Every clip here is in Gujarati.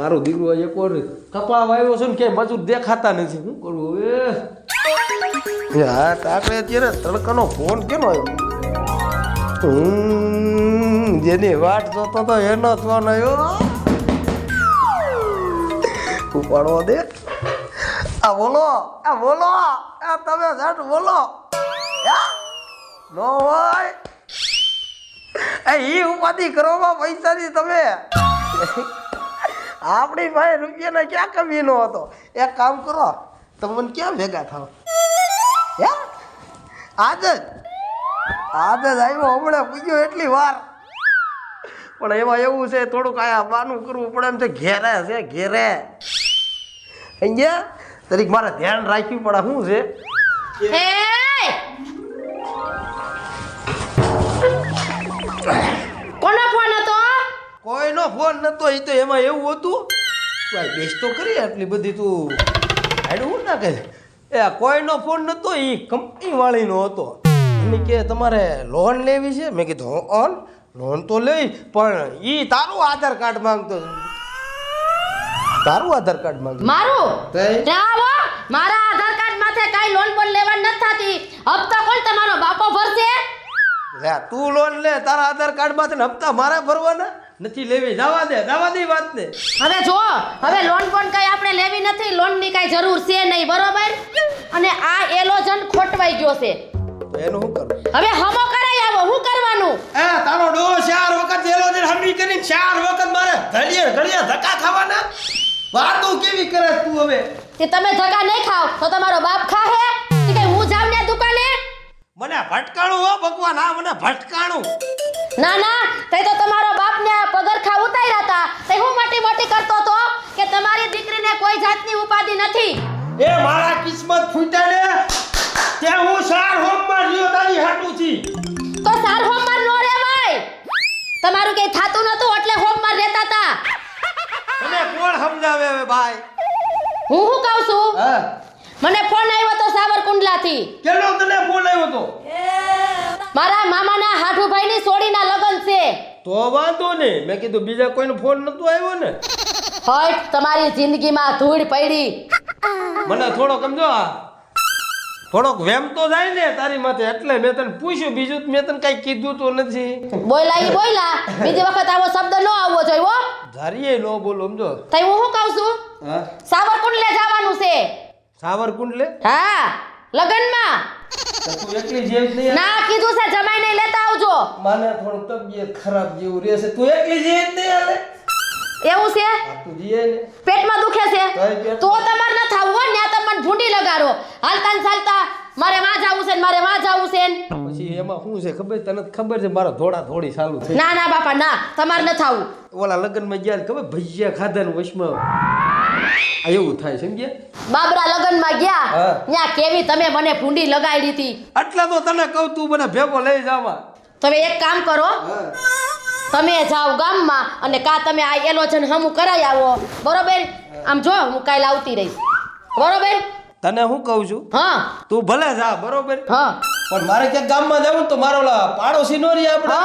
મારું દીકરો આજે કોણ કપા વાવ્યો છે ને કે મજૂર દેખાતા નથી. શું કરવું હવે? હા કાકડે અત્યારે તડકાનો ફોન કેનો આવ્યો? જેની વાટ જોતો તો એનો ફોન આવ્યો. ઉપાડવો દે. આ બોલો આ બોલો, આ તમે સાઠ બોલો? નો હોય. એ ઉપાધિ કરવામાં પૈસાની તમે. આપણી પાસે રૂપિયાના ક્યાં કમી નો હતો? એક કામ કરો તમે ક્યાં ભેગા થાવ? હે? આજ જ આજ જ આવ્યો હમણાં પૂછ્યો એટલી વાર. પણ એમાં એવું છે, થોડુંક આયા બાનું કરવું પડે એમ છે, ઘેરે છે, ઘેરે. અહીંયા તરીક મારે ધ્યાન રાખવું પડે શું છે? કોઈનો ફોન નતો એ તો એમાં એવું હતું. ભાઈ બેસ તો કરી આટલી બધી તું. હાડું ના કહે? એ કોઈનો ફોન નતો એ કંપની વાળીનો હતો. એમ કે તમારે લોન લેવી છે? મેં કીધું ઓન લોન તો લઈ પણ એ તારું આધાર કાર્ડ માંગતો તારું આધાર કાર્ડ માંગતો મારું? આવો મારા આધાર કાર્ડ માથે કાઈ લોન પણ લેવા નથી થતી. હપ્તા કોણ તમારો? બાપો ભરશે? લે તું લોન લે તારા આધાર કાર્ડમાંથી હપ્તા મારા ભરવાના? નથી લેવી જવા દે જવા દે વાત ને હવે જો હવે લોન પણ કઈ આપણે લેવી નથી લોનની કઈ જરૂર છે નહીં બરોબર? અને આ એલોજન ખોટવાઈ ગયો છે. એનું શું કરવું હવે હમો કરાય આવો શું કરવાનું? એ તારો ડો ચાર વખત એલોજન હમી કરીને ચાર વખત મારે ધડિયે ઘડીએ ધક્કા ખાવાના? વાતો કેવી કરે તું હવે? કે તમે ધક્કા નહીં ખાવ તો તમારો બાપ ખાહે? કે કઈ હું દુકાને મને ભટકાણું હો ભગવાન આ મને ભટકાણું. ના ના તે તો તમારો બાપ ને પગરખા ઉતાર્યા હતા. તે હું મોટી મોટી કરતો તો કે તમારી દીકરીને કોઈ જાતની ઉપાધિ નથી. એ મારા કિસ્મત ફૂટ્યા ને તે હું સાર હોમમાં રહ્યો તારી હાટું છી. તો સાર હોમમાં નો રેવાય તમારું કઈ થાતું નતું એટલે હોમમાં રહેતા હતા. તને કોણ સમજાવે હવે ભાઈ? હું શું કહું છું? હા. મને ફોન આવ્યો તો સાવરકુંડલાથી. કેનો તને ફોન આવ્યો તો? મારા મામાના હાઠુભાઈની સોડીના લગન છે. તો વાંધો ને મેં કીધું બીજા કોઈનો ફોન નતો આવ્યો ને. હટ તમારી જિંદગીમાં ધૂળ પડી. મને થોડોક સમજો આ. થોડોક વેમ તો જાય ને તારી માથે. એટલે મેં તને પૂછ્યું બીજું મેં તને કઈ કીધું તો નથી. બોયલા ઈ બોયલા બીજી વખત આવો શબ્દ ન આવવો જોઈએ ધારીએ નો બોલો સમજો. તઈ હું શું કહું છું? સાવરકુંડલે જવાનું છે. સાવરકુંડ લે હા લગનમાં. તો તું એકલી જેમ નહીં ના કીધું છે જમાઈને લેતા આવજો. માને થોડું તબિયત ખરાબ જેવું રહેશે. તું એકલી જે નહીં હાલે એવું છે? તું જીએ ને. પેટમાં દુખે છે? તો તમારે ન થાવું હો ન્યા તમે મને ભૂંડી લગાડો. હાલતા ને ચાલતા મારે જાવું છે ને મારે જાવું છે ને. પછી એમાં શું છે ખબર? તને ખબર છે મારા ધોળા ધોળી ચાલુ છે ના ના બાપા ના તમારે ન થાવું. ઓલા લગ્નમાં ગયા ને ખબર? ભજીયા ખાધા ને વચમાં આ એવું થાય સમજ્યા બાબરા લગનમાં ગયા. ત્યાં કેવી તમે મને ભૂંડી લગાડી હતી. આટલા તો તને કહું તું મને ભેગો લઈ જવા. તમે એક કામ કરો તમે જાઓ ગામમાં અને કા તમે આ એલોજન હમું કરાઈ આવો. બરોબર? આમ જો હું કાલે આવતી રહીશ બરોબર? તને હું કહું છું? હા. તું ભલે જા બરોબર? હા. પણ મારે ક્યાંક ગામમાં જવું ને તો મારો પાડોશી નો રહી આપણે.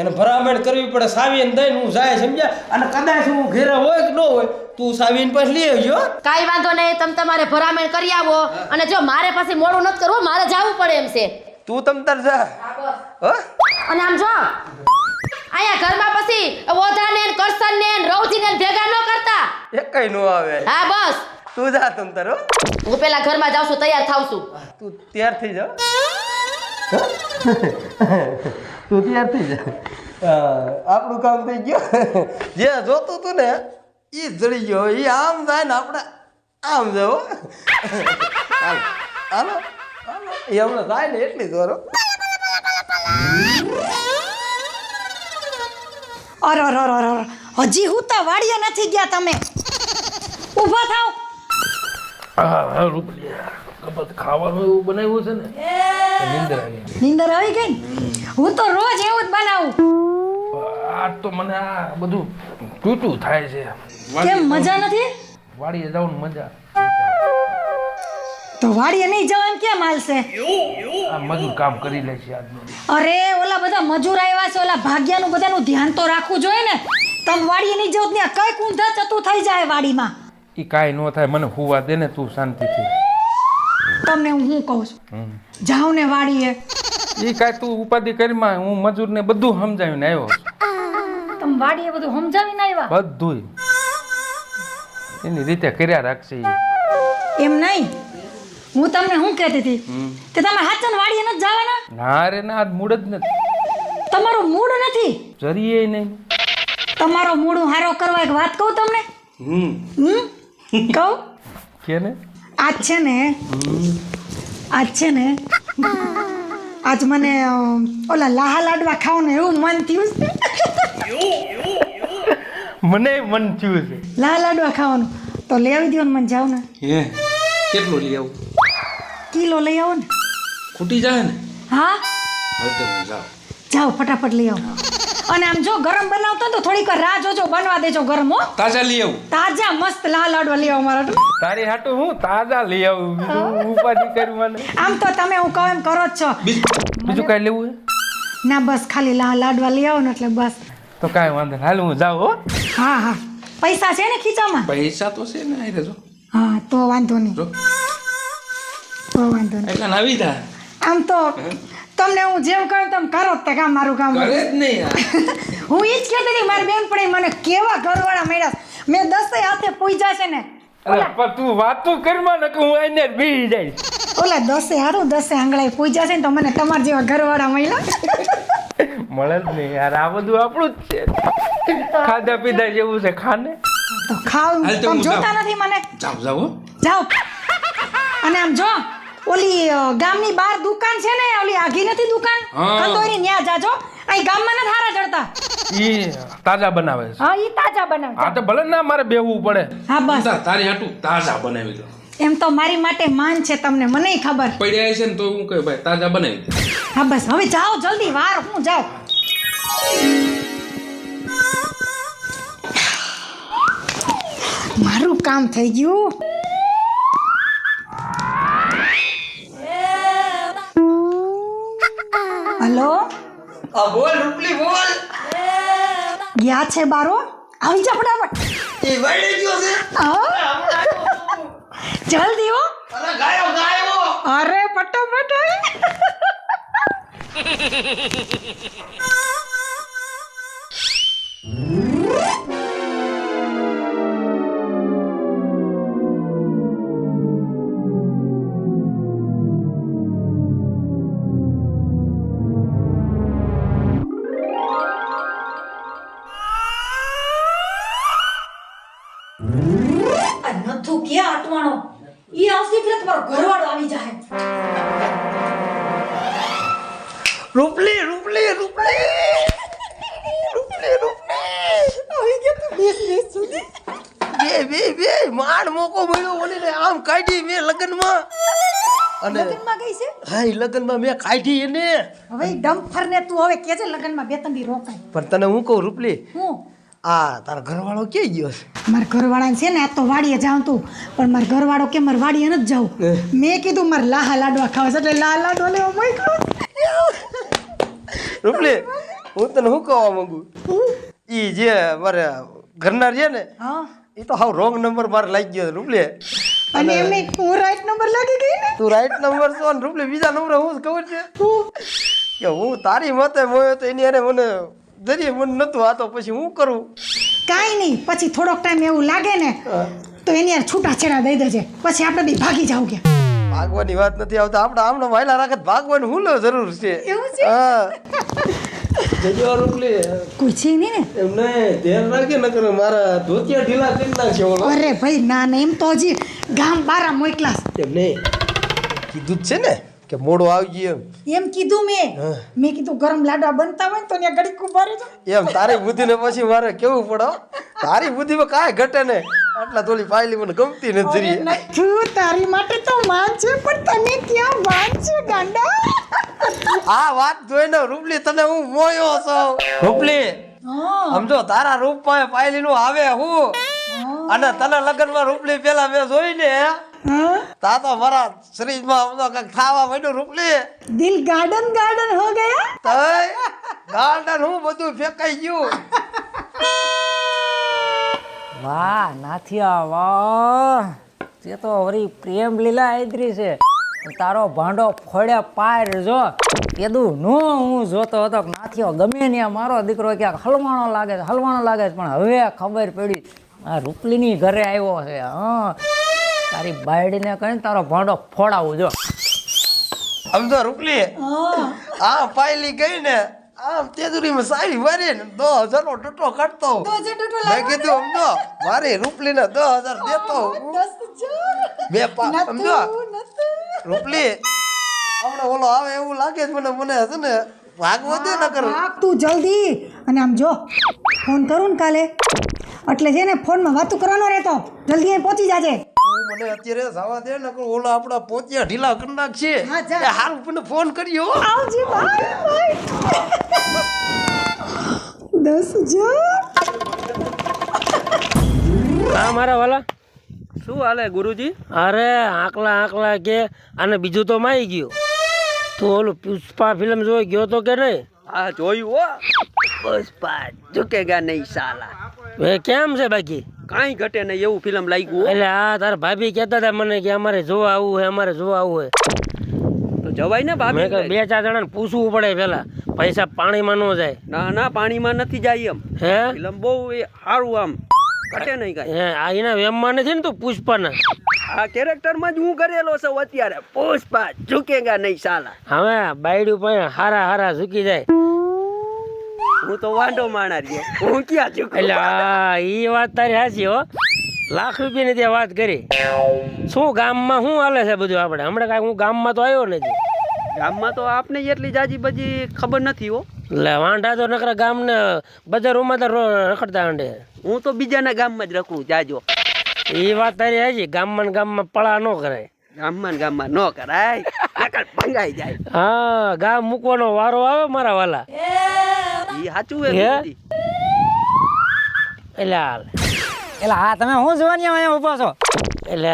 એને ભરામણ કરવી પડે સાવીને દઈને હું જાય સમજ્યા અને કદાચ હું ઘેરે હોય કે ન હોય તું સાવીન પછી લઈ આવજો કાઈ વાંધો નહીં તમે તમારે ભરામણ કરી આવો અને જો મારે પછી મોડું નથી કરવું મારે જવું પડે એમ છે. તું તમ તાર જા. હો અને આમ જો અહીંયા ઘરમાં પછી ઓધાને ને કરસન ને રવજીને ને ભેગા ન કરતા. એ કઈ નો આવે. હા બસ. તું જા તમ તાર હું. પેલા ઘરમાં જાઉં છું તૈયાર થાઉં છું. તું તૈયાર થઈ જા તું તૈયાર થઈ જા. આપણું કામ થઈ ગયું. જે જોતું તું ને એ જડી ગયો એ આમ જાય ને આપણે આમ જાવ. હાલો હાલો હાલો. એ હમણાં જાય ને એટલી દોરો અરે અરે અરે અરે હજી હું તો વાડીએ નથી ગયા તમે. ઊભા થાવ. હા રૂપિયા. ખાવાનું એવું બનાવ્યું છે ને. નીંદર આવી ગઈ હું તો રોજ એવું જ બનાવું. આ તો મને આ બધું તૂટું થાય છે. કેમ મજા નથી? વાડીએ જવાનું મજા. તો વાડીએ નહીં જાવ એમ કેમ હાલશે? આ મજૂર કામ કરી લે છે આજનો. અરે ઓલા બધા મજૂર આવ્યા છે ઓલા ભાગ્યાનું બધાનું ધ્યાન તો રાખવું જોઈએ ને. તમે વાડીએ નહીં જાવ ત્યાં કઈ કુંધા ચતું થઈ જાય વાડીમાં? એ કાંઈ ન થાય મને હુવા દે ને તું શાંતિથી. તમને હું શું કહું છું? જાવ ને વાડીએ. એ કાંઈ તું ઉપાધિ કરીમાં હું મજૂરને બધું સમજાવીને આવ્યો છું. તમે વાડીએ બધું સમજાવીને આવ્યા? બધું એની રીતે કર્યા રાખશે એમ નહીં? હું તમને શું કહેતી હતી? કે તમે હાચન વાડીએ નથી જવાના? ના રે ના આજ મૂડ જ નથી. તમારો મૂડ નથી? જરીએ નહીં. તમારો મૂડ હારો કરવા એક વાત કહું તમને? હમ. હમ? કહું? કે ને આજ છે ને આજ છે ને આજ મને ઓલા લાહા લાડવા ખાવાનું એવું મન થયું. છે મને મન થયું છે. લા લાડવા ખાવાનું. તો લઈ આવી દો ને મને જાઓ ને. હે કેટલો લઈ આવું? કિલો લઈ આવો ને. ખૂટી જાય ને? હા? હવે તો જાઉં. જાઓ ફટાફટ લઈ આવો. અને આમ જો ગરમ બનાવતો તો થોડીક વાર રાહ જોજો બનવા દેજો ગરમ હો. તાજા લઈ આવું. તાજા મસ્ત લાલ લાડવા લઈ આવો મારા. તારી હાટુ હું તાજા લઈ આવું? બીજું ઉપાધિ કરી મને? આમ તો તમે હું કહું એમ કરો જ છો. બીજું કઈ લેવું ના બસ ખાલી લાલ લાડવા લઈ આવો ને એટલે બસ. તો કાંઈ વાંધો હાલ હું જાઉં હો. હા હા. પૈસા છે ને ખીચામાં? પૈસા તો છે ને આવી જો. હા તો વાંધો નહીં. તો વાંધો નહીં. એટલે આવી જા. આમ તો તમને હું જેમ કહું તેમ કરો તે કામ મારું કામ કરે જ નહીં હું ઈ જ કહેતી હતી મારી બેનપણી મને કેવા ઘરવાળા મળ્યા મેં દસે હાથે પૂજા છે ને. અરે પણ તું વાતું કરીમાં ને કે હું એને બી જાય. ઓલા દસે હારું દસે આંગળાએ પૂજા છે ને તો મને તમારા જેવા ઘરવાળા મળ્યા. મળે જ નહીં યાર આ બધું આપણું જ છે. ખાધા પીધા જેવું છે ખાને? તો ખાવ. તમે જોતા નથી મને? જાવ જાવ જાવ અને આમ જો ઓલી ગામની બહાર દુકાન છે ને ઓલી આઘી નથી દુકાન. કંદોરી ન્યા જાજો. અહીં ગામમાં ના હારા ચડતા ઈ તાજા બનાવે છે. હા ઈ તાજા બનાવે. હા તો ભલે ના મારે બેહવું પડે. હા બસ. તારી હાટું તાજા બનાવી દો. એમ તો મારી માટે માન છે તમને મને ખબર. પડ્યા છે ને તો હું કહે ભાઈ તાજા બનાવી દે. હા બસ હવે જાઓ જલ્દી વાર હું જાઓ મારું કામ થઈ ગયું. હલો? બોલ રૂપલી બોલ. ગયા છે બારો? આવી જા ફટાફટ. એ વળી ગયો છે. આવો. જલ્દી હો. અરે ગાયો ગાયો. અરે ફટાફટ આ અને લગ્નમાં ગઈ છે? હા એ લગ્નમાં મેં કાઢી એને. હવે ડમ્ફર ને તું હવે કે છે લગ્નમાં બે ત્રણ દી રોકાય. પણ તને હું કહું રૂપલી? હું? આ તારો ઘરવાળો કે ગયો છે? મારા ઘરવાળાને છે ને આ તો વાડીએ જાઉં તું. પણ મારા ઘરવાળો કે મારે વાડીએ નથી જાઉં. મેં કીધું મારે લાહા લાડવા ખાવા છે એટલે લાહ લાડવા લેવા મોકલો રૂપલી હું તને શું કહેવા માંગુ? ઈ જે મારે ઘરના છે ને હા. એ તો હાવ રોંગ નંબર મારે લાગી ગયો રૂપલી. અને એમને હું રાઈટ નંબર લાગી ગઈ ને? તું રાઈટ નંબર છો ને રૂપલી બીજા નંબર હું ખબર છે? કે હું તારી મતે મોયો તો એની અરે મને જરીએ મને નતું આ તો પછી હું કરું? કાંઈ નહીં પછી થોડોક ટાઈમ એવું લાગે ને તો એની યાર છૂટા છેડા દઈ દેજે. પછી આપણે બી ભાગી જાવ કે. ભાગવાની વાત નથી આવતા. આપણે આમનો વાયલા રાખત ભાગવાનું હું લો જરૂર છે. એવું છે? હા. જજો રૂપલી. કોઈ છે નહીં ને? એમને ધ્યાન રાખે નકર મારા ધોતિયા ઢીલા કરી નાખશે અરે ભાઈ ના ને એમ તો હજી ગામ બારા મોકલાસ એમ નહીં કીધું જ છે ને કે મોડો આવી ગયો એમ. એમ કીધું મેં. મેં કીધું ગરમ લાડવા બનતા હોય ને તો ત્યાં ઘડીક ઊભા રહેજો. એમ તારી બુદ્ધિને પછી મારે કેવું પડો? તારી બુદ્ધિમાં કાંઈ ઘટે ને આટલા તોલી પાયલી મને ગમતી નથી જરીએ. તારી માટે તો માન છે પણ તને ક્યાં વાન છે ગાંડા? આ વાત જોઈને રૂપલી તને હું મોયો છું. રૂપલી સમજો તારા રૂપમાં પાયલી નું આવે હું. અને તને લગ્નમાં રૂપલી પેલા મેં જોઈ ને તા તો મારા શરીરમાં કંઈક ખાવા માંડ્યું રૂપલી. દિલ ગાર્ડન ગાર્ડન હો ગયા? તય ગાર્ડન હું બધું ફેંકાઈ ગયું. વાહ નાથિયા વાહ. તે તો વળી પ્રેમ લીલા આદરી છે. તારો ભાંડો ફોડ્યા પાર જો. કેદું નો હું જોતો હતો કે નાથિયો ગમે ને મારો દીકરો ક્યાંક હલવાણો લાગે છે હલવાણો લાગે છે પણ હવે ખબર પડી. આ રૂપલીની ઘરે આવ્યો છે હા. તારી બાયડીને કહીને તારો ભાંડો ફોડાવું જો. આમ તો રૂપલી આ પાયલી ગઈ ને આમ તેજુરીમાં સારી ભરી ને દો હજારનો ટટો કાઢતો મેં કીધું સમજો મારી રૂપલી રૂપલીને દસ હજાર દેતો બે તો રૂપલી હમણાં ઓલો આવે એવું લાગે છે મને મને છે ને ભાગવો દે ન કરું ભાગ તું જલ્દી. અને આમ જો ફોન કરું ને કાલે. એટલે છે ને ફોનમાં વાતું કરવાનો રહેતો જલ્દી અહીં પહોંચી જાજે. તું મને અત્યારે જવા દે ને ઓલા આપણા પોતિયા ઢીલા કરી નાખશે. હાલ. મને ફોન કર્યો આવજે બાય દસ હજાર. હા મારા વાલા. શું હાલે ગુરુજી? અરે આકલા આકલા કે અને બીજું તો માઈ ગયું. તું ઓલું પુષ્પા ફિલ્મ જોઈ ગયો તો કે નહીં? આ જોયું હો. પુષ્પા ઝુકેગા નહીં સાલા. એ કેમ છે બાકી? કાંઈ ઘટે નહીં એવું ફિલ્મ લાગ્યું એટલે આ તારા ભાભી કહેતા હતા મને કે અમારે જોવા આવવું હે અમારે જોવા આવવું તો જવાય ને હે મેં ભાભી બે ચાર જણાને પૂછવું પડે પેલા. પૈસા પાણીમાં ન જાય. ના ના પાણીમાં નથી જાય એમ. હે? ફિલ્મ બહુ એ સારું આમ. ઘટે નહીં કાંઈ. હે આ એના વેમમાં નથી ને તું પુષ્પાના? આ કેરેક્ટરમાં જ હું કરેલો છું અત્યારે. પુષ્પા ઝુકેગા નહીં સાલા. હવે બાયડું પણ હારા હારા ઝૂકી જાય. હું તો વાંઢો માણા રહ્યો. હું ક્યાં ઝુકું એટલે એ વાત તારી હાજી હો. લાખ રૂપિયાની ત્યાં વાત કરી. શું ગામમાં શું હાલે છે બધું આપણે? હમણાં કાંઈ હું ગામમાં તો આવ્યો નથી. ગામમાં તો આપને એટલી જાજી બજી ખબર નથી હો. એટલે વાંઢા તો નકરા ગામને બજારોમાં તો રખડતા અંડે હું તો બીજાના ગામમાં જ રખું જાજો. એ વાત તારી હાજી ગામમાં ગામમાં પળા ન કરાય. ગામમાં ગામમાં ન કરાય. નકર ભંગાઈ જાય. હા ગામ મૂકવાનો વારો આવે મારા વાલા. ઈ સાચું હે? હાલ એટલે હા તમે હું જોવાની અહીંયા ઊભા છો? એટલે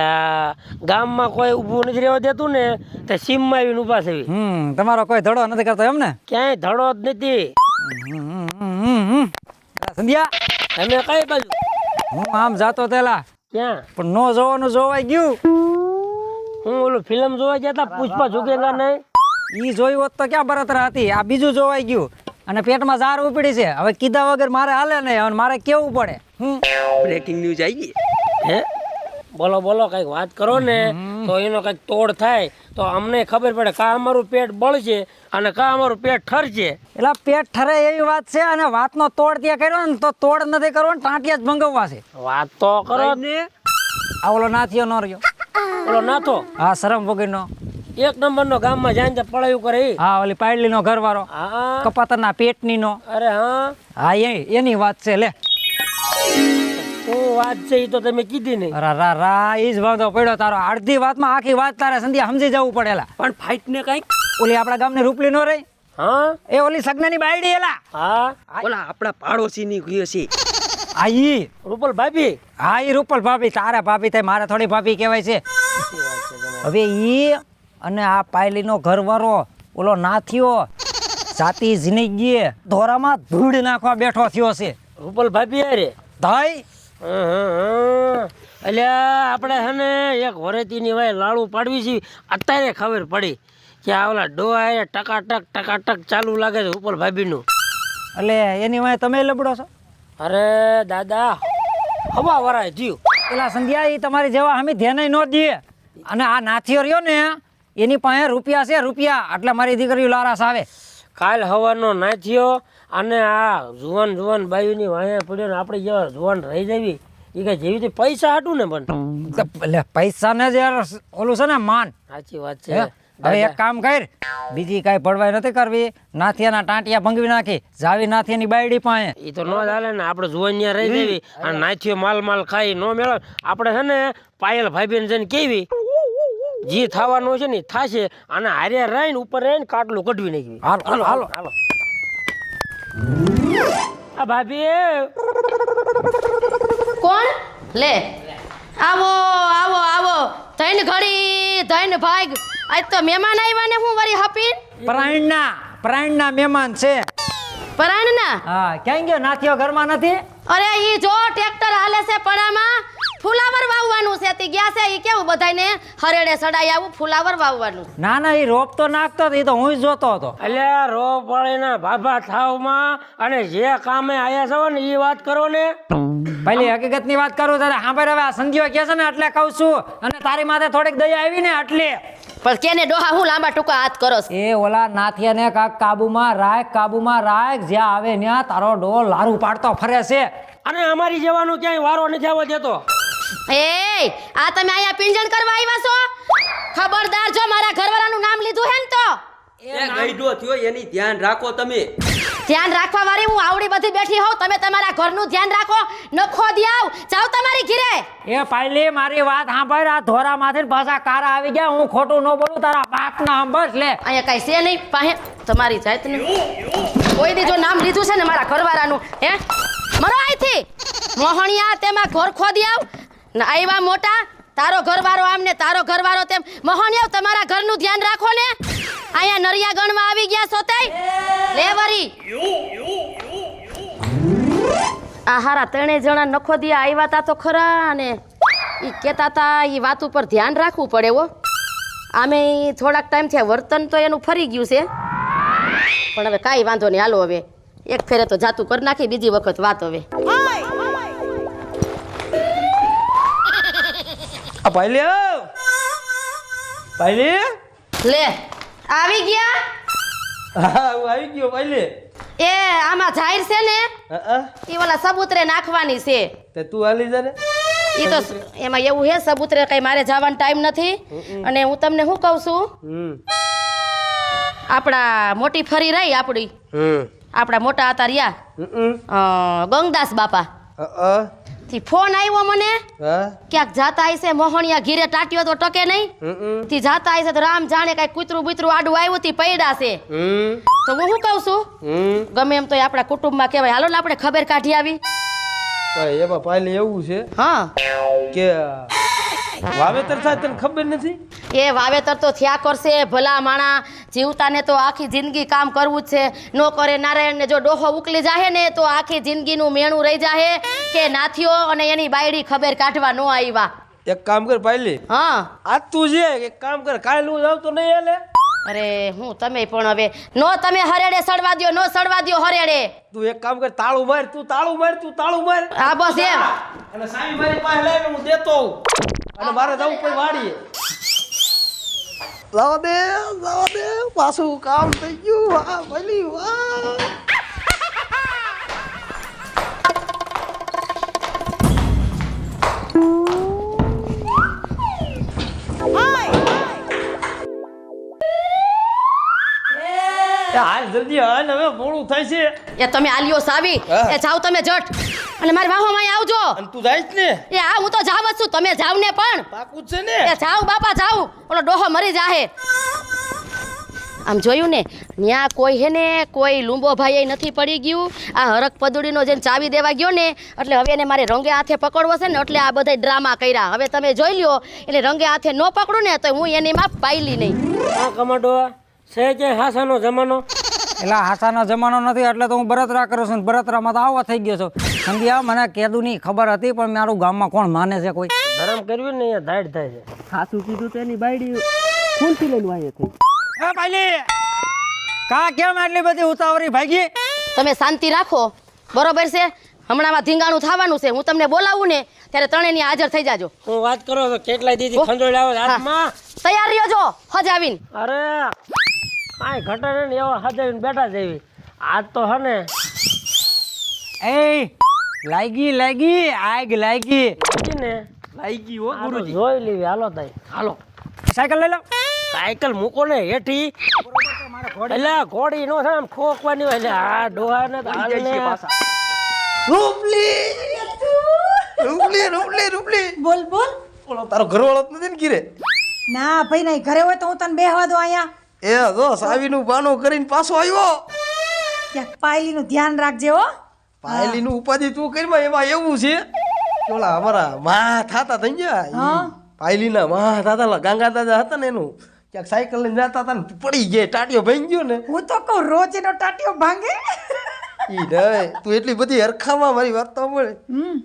ગામમાં કોઈ ઊભું નથી રહેવા દેતું ને તે સીમમાં આવીને ઊભા છે હમ તમારો કોઈ ધડો નથી કરતો એમ ને ક્યાંય ધડો જ નથી. એલા સંધ્યા? તમે કઈ બાજુ? હું આમ જાતો તેલા. ક્યાં? પણ નો જોવાનું જોવાઈ ગયું. હું ઓલું ફિલ્મ જોવા ગયા તા પુષ્પા ઝુકેગા નહીં ઈ જોયું હોત તો ક્યાં બરતરા હતી? આ બીજું જોવાઈ ગયું. અને પેટમાં ઝાર ઉપડી છે. હવે કીધા વગર મારે હાલે નહીં. હવે મારે કેવું પડે? હમ? બ્રેકિંગ ન્યૂઝ આવી ગઈ? હે? બોલો બોલો કંઈક વાત કરો ને તો એનો કંઈક તોડ થાય. તો અમને ખબર પડે કા અમારું પેટ બળશે અને કા અમારું પેટ ઠરશે. એટલે પેટ ઠરે એવી વાત છે અને વાતનો તોડ ત્યાં કર્યો ને તો તોડ નથી કરવો ને ટાંટિયા જ ભંગવવા છે. વાત તો કરો. ને આવલો ઓલો નાથિયો ન રહ્યો. બોલો નાથો? હા શરમ વગરનો. એક નંબર નો ગામમાં જાય ને પડાયું કરે હા ઓલી પાયડલીનો ઘરવાળો. હા. કપાતરના પેટનીનો. અરે હા. હા એ એની વાત છે લે. શું વાત છે એ તો તમે કીધી નહીં. રા રા રા ઈ જ વાંધો પડ્યો તારો. અડધી વાતમાં આખી વાત તારે સંધ્યા સમજી જવું પડેલા. પણ ફાઇટ ને કંઈક ઓલી આપણા ગામની રૂપલી નો રહી. હા. એ ઓલી સગનાની બાયડી એલા. હા. ઓલા આપણા પાડોશી ની છે આ ઈ રૂપલ ભાભી? હા ઈ રૂપલ ભાભી તારા ભાભી થાય મારે થોડી ભાભી કહેવાય છે. હવે ઈ અને આ પાયલીનો ઘરવાળો ઓલો નાથિયો જાતી જિંદગી ધોરામાં ધૂળ નાખવા બેઠો થયો છે. રૂપલ ભાભી અરે ભાઈ એટલે આપણે છે ને એક વરેતીની વાય લાડુ પાડવી છે. અત્યારે ખબર પડી કે આ ઓલા ડોહા ટકાટક ટકાટક ચાલુ લાગે છે રૂપલ ભાભીનું. એટલે એની વાંહે તમે લબડો છો? અરે દાદા હવા વરાય જીવ પેલા સંધ્યા એ તમારી જેવા અમે ધ્યાન ન દે. અને આ નાથિયો રહ્યો ને એની પાસે રૂપિયા છે રૂપિયા. એટલે મારી દીકરી લારાસ આવે. કાલ હવાનો નાથીઓ અને આ જુવાન જુવાન બાયુની વાંહે પડ્યો ને આપણે જેવા જુવાન રહી જવી. એ કઈ જેવી રીતે પૈસા હાટું ને પણ. પૈસા ને જે ઓલું છે ને માન. સાચી વાત? છે. હવે એક કામ કર બીજી કાંઈ ભડવાઈ નથી કરવી. નાથિયાના ટાંટિયા ભંગવી નાખી. જાવી નાથિયાની બાયડી પાસે. એ તો ન ચાલે હાલે ને આપણે ત્યાં રહી દેવી અને નાથિયો માલ માલ ખાઈ ન મેળવે આપણે છે ને પાયલ ભાઈ જઈને કેવી? જે થવાનું છે ને થશે. અને હારે રહીને ઉપર રહીને કાટલું કઢવી નાખવી. હાલો હાલો હાલો. હાલો. આ ભાભી. કોણ? લે. આવો આવો આવો. થઈને ઘડી થઈને ભાગ. આજ તો મહેમાન આવ્યા ને હું વળી હપી પ્રાણના પ્રાણના મહેમાન છે. પ્રાણના? હા ક્યાં ગયો? નાથિયો ઘરમાં નથી? અરે ઈ જો ટ્રેક્ટર હાલે છે પડામાં. ફુલાવર વાવવાનું છે તી ગયા છે ઈ કેવું બધાયને હરેડે સડાઈ આવું ફુલાવર વાવવાનું? ના ના ઈ રોપ તો નાખતો ઈ તો હું જોતો હતો. એટલે રોપ પાણીના ભાભા થાવમાં અને જે કામે આયા છો ને એ વાત કરો ને. પહેલી હકીકતની વાત કરું તારે સાંભળ હવે આ સંધીઓ કહે છે ને એટલે કહું છું. અને તારી માથે થોડીક દયા આવી ને એટલે. પણ કેને ડોહા હું લાંબા ટૂંકા હાથ કરો? એ ઓલા નાથિયાને કાક કાબુમાં રાખ કાબુમાં રાખ જ્યાં આવે ત્યાં તારો ડો લારું પાડતો ફરે છે. અને અમારી જવાનું ક્યાંય વારો નથી આવવા દેતો. એ આ તમે અહીંયા પિંજણ કરવા આવ્યા છો? ખબરદાર જો મારા ઘરવાળાનું નામ લીધું હે ને તો. એ ગઈડો થયો એની ધ્યાન રાખો તમે. ધ્યાન રાખવા વાળી હું આવડી બધી બેઠી હોઉં. તમે તમારા ઘરનું ધ્યાન રાખો. નખો દિયાવ જાઓ તમારી ઘીરે. એ પાયલી મારી વાત સાંભળ. આ ધોરા માંથી પાછા કારા આવી ગયા. હું ખોટું ન બોલું તારા બાપ ના સાંભળ લે. અહીંયા કઈ છે નહીં. પાહે તમારી જાતને. કોઈ દી જો નામ લીધું છે ને મારા ઘરવાળાનું. હે? મરો અહીંથી. મોહણિયા તેમાં ઘર ખોદી આવ. ને આવ્યા મોટા. તારો ઘરવાળો આમ ને તારો ઘરવાળો તેમ. મોહણિયા તમારા ઘરનું ધ્યાન રાખો ને. અહીંયા નરિયા ગણવા આવી ગયા સોતાઈ તઈ? લે વરી. આ હારા ત્રણેય જણા નખો દિયા આવ્યા તા તો ખરા અને ઈ કહેતા તા ઈ વાત ઉપર ધ્યાન રાખવું પડે હો. આમે થોડાક ટાઈમ થયા વર્તન તો એનું ફરી ગયું છે. પણ હવે કાંઈ વાંધો નહીં. હાલો હવે એક ફેરે તો જાતું કરી નાખી બીજી વખત વાત હવે. આ પાયલી પાયલી લે. આવી ગયા? હા હું આવી ગયો પાયલી એ આમાં જાહેર છે ને? એ ઓલા સબૂતરે નાખવાની છે. તે તું હાલી જા ને. એ તો એમાં એવું હે સબૂતરે કઈ મારે જવાનો ટાઈમ નથી. અને હું તમને શું કહું છું? આપણા મોટી ફરી રહી આપણી. આપણા મોટા હતા રહ્યા ગંગદાસ બાપા. થી ફોન આવ્યો મને. ક્યાંક જાતા હશે મોહણિયા ઘીરે ટાટ્યો તો ટકે નહીં. થી જાતા હશે તો રામ જાણે કઈ કૂતરું બૂતરું આડું આવ્યું થી પૈડા છે. તો હું શું કહું છું? ગમે એમ તો આપણા કુટુંબમાં કહેવાય. હાલો ને આપણે ખબર કાઢી આવી. એમાં પાલી એવું છે હા. કે વાવેતર થાય તને ખબર નથી? એ વાવેતર તો થયા કરશે ભલા માણા. જીવતાને તો આખી જિંદગી કામ કરવું જ છે. નો કરે નારાયણને જો ડોહો ઉકલી જાહે ને તો આખી જિંદગીનું મેણું રહી જાહે કે નાથીઓ અને એની બાયડી ખબર કાઢવા નો આવ્યા એક કામ કર પાયલી હા. આ તું જે એક કામ કર કાલ હું જાવ તો નહીં એલે અરે હું તમે પણ હવે નો તમે હરેડે સડવા દ્યો નો સડવા દ્યો હરેડે. તું એક કામ કર તાળું માર તું તાળું માર તું તાળું માર. હા બસ એમ. અને સામી મારી પાસે લઈને હું દેતો. અને મારે જવું કોઈ વાડીએ. લાવા દે લાવા દે, પાછું કામ થઈ ગયું. વાહ, ભલી, વાહ. જલ્દી હાલ હવે મોડું થાય છે. એ તમે આલિયો સાવી એ જાવ તમે જટ. અને મારા વાહો માં આવજો. અને તું જાય ને? એ હા હું તો જાવ જ છું તમે જાવ ને પણ. પાકું છે ને? એ જાવ બાપા જાવ ઓલો ડોહો મરી જાહે. આમ જોયું ને ન્યા કોઈ હે ને કોઈ લુંબો ભાઈ નથી પડી ગયું. આ હરક પદુડીનો જેને ચાવી દેવા ગયો ને એટલે હવે એને મારે રંગે હાથે પકડવો છે ને એટલે આ બધા ડ્રામા કર્યા. હવે તમે જોઈ લ્યો એટલે રંગે હાથે ન પકડું ને તો હું એની માં પાયલી નહીં. આ કમાડો છે કે હાસાનો જમાનો? એટલે હાસાનો જમાનો નથી એટલે તો હું બરતરા કરું છું બરતરામાં તો આવો થઈ ગયો છું. સમજ્યા મને કેદુની ખબર હતી પણ મારું ગામમાં કોણ માને છે કોઈ? ધરમ કરવી ને અહીંયા ધાડ થાય છે. સાસુ કીધું તો એની બાયડી ખૂનથી લઈને વાયે થઈ એ પાલી કા કેમ આટલી બધી ઉતાવળી ભાગી? તમે શાંતિ રાખો. બરોબર છે? હમણાંમાં ધીંગાણું થવાનું છે. હું તમને બોલાવું ને ત્યારે ત્રણેયની હાજર થઈ જાજો. હું વાત કરો તો કેટલાય દીદી ખંજોળ આવો હાથમાં? તૈયાર રહ્યો જો. હજ આવીને અરે! કાંઈ ઘટે ને એવા હાજરીને બેઠા જેવી આજ તો હે ને. એ લાગી લાગી આગ લાગી. હજી ને. લાગી હો ગુરુજી. જોઈ લેવી હાલો તાઈ. હાલો. સાયકલ લઈ લો. સાયકલ મૂકો ને હેઠી. એટલે ઘોડી નો થાય આમ ઠોકવાની હોય. એટલે આ ડોહા ને રૂપલી! રૂપલી રૂપલી રૂપલી. બોલ બોલ. બોલો તારો ઘરવાળો નથી ને કીરે ના ભાઈ નહીં ઘરે હોય તો હું તને બેહવા દો અહીંયા. એ જો સાવીનું પાનું કરીને પાછો આવ્યો. ક્યાંક પાયલીનું ધ્યાન રાખજે હો. પાયલીનું ઉપાધિ તું કરીમાં એમાં એવું છે. ઓલા અમારા મા થાતા થઈ ગયા પાયલીના મા થાતા ગંગા દાદા હતા ને એનું ક્યાંક સાયકલ લઈને જતા હતા ને પડી ગયા ટાટિયો ભાંગી ગયો ને. હું તો કહું રોજ એનો ટાટિયો ભાંગે. ઈ નહીં તું એટલી બધી હરખામાં મારી વાત તો મળે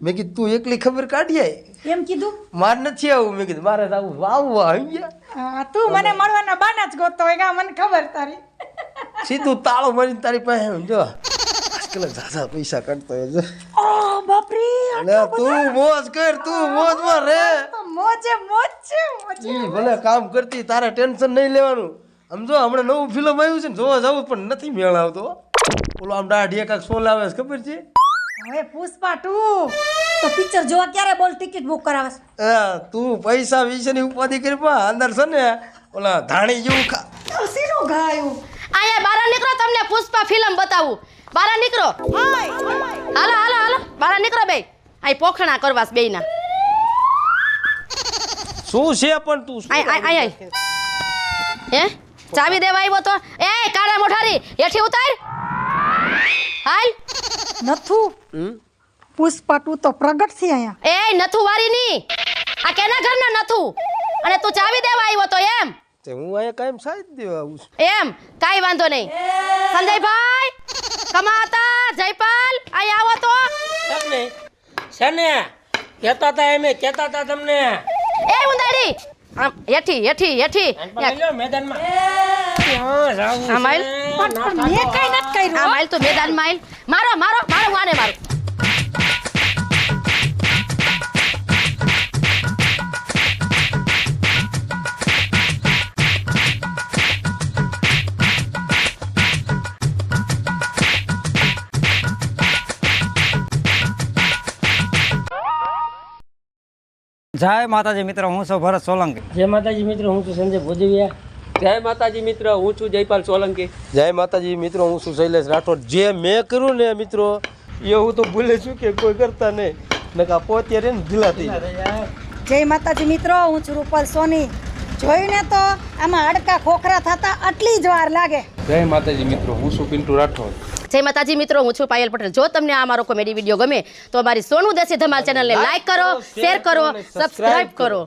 મેં કીધું તું એકલી ખબર કાઢી આય. એમ કીધું? માર નથી આવું મેં કીધું મારે આવું આવું વાવું આવી ગયા. હા, તું મને મળવાના બાના જ ગોતતો હોય મને ખબર તારી. સીધું તાળો મારીને તારી પાસે જો. આજકાલ ઝાઝા પૈસા કાઢતો હોય જો. ઓ બાપરી અને તું મોજ કર તું મોજમાં રે મોજે મોજ છે મોજે ભલે કામ કરતી તારે ટેન્શન નહીં લેવાનું. સમજો હમણાં નવું ફિલ્મ આવ્યું છે ને જોવા જવું પણ નથી મેળ આવતો ઓલો આમ દાઢી કાંક સોલ આવે છે ખબર છે? હવે પુષ્પા ટુ તો પિક્ચર જોવા ક્યારે બોલ ટિકિટ બુક કરાવસ હા, તું પૈસા વિશેની ઉપાધિ કરી અંદર છે ને ઓલા ધાણી જેવું ખા સીનું ગાયું? આયા બારા નીકળો તમને પુષ્પા ફિલ્મ બતાવું. બારા નીકળો. હાલો હાલો હાલો. બારા નીકળો બે આ પોખણા કરવાસ બેયના. શું છે પણ તું આય આય આય આય. હે? ચાવી દેવા આવ્યો તો? એ કાળા મોઠારી હેઠી ઉતાર. હાલ. નથું? હમ? પુષ્પા ટુ તો પ્રગટ છે અહીંયા. એ નથુ વારી ની. આ કેના ઘરના નથુ? અને તું ચાવી દેવા આવ્યો તો એમ? તે હું અહીંયા કાયમ સાઈડ દેવા આવું છું. એમ? કાઈ વાંધો નહીં. સંજયભાઈ કમાતા જયપાલ અહીં આવો તો. તમને છે ને કહેતા હતા એમે કહેતા હતા તમને. એ ઉંદાડી આમ હેઠી હેઠી હેઠી. મેદાનમાં. ત્યાં જાવું આ માઈલ? પણ પણ મેં કઈ નથી કર્યું આ માઇલ તો મેદાન માઇલ મારો મારો મારો હું આને મારું. જય માતાજી મિત્રો હું છું ભરત સોલંકી. જય માતાજી મિત્રો હું છું સંજય ભોજવિયા જય માતાજી મિત્ર હું છું જયપાલ સોલંકી. જય માતાજી મિત્રો હું છું શૈલેષ રાઠોડ. જે મેં કર્યું ને મિત્રો એવું તો ભૂલે છું કે કોઈ કરતા નહીં. નકા પોતે રે ને ઢીલા થઈ જય. માતાજી મિત્રો હું છું રૂપલ સોની. જોયું ને તો આમાં હાડકા ખોખરા થતા આટલી જ વાર લાગે. જય માતાજી મિત્રો હું છું પિન્ટુ રાઠોડ. જય માતાજી મિત્રો હું છું પાયલ પટેલ. જો તમને આ મારો કોમેડી વીડિયો ગમે તો અમારી સોનું દેશી ધમાલ ચેનલને લાઈક કરો શેર કરો સબસ્ક્રાઇબ કરો.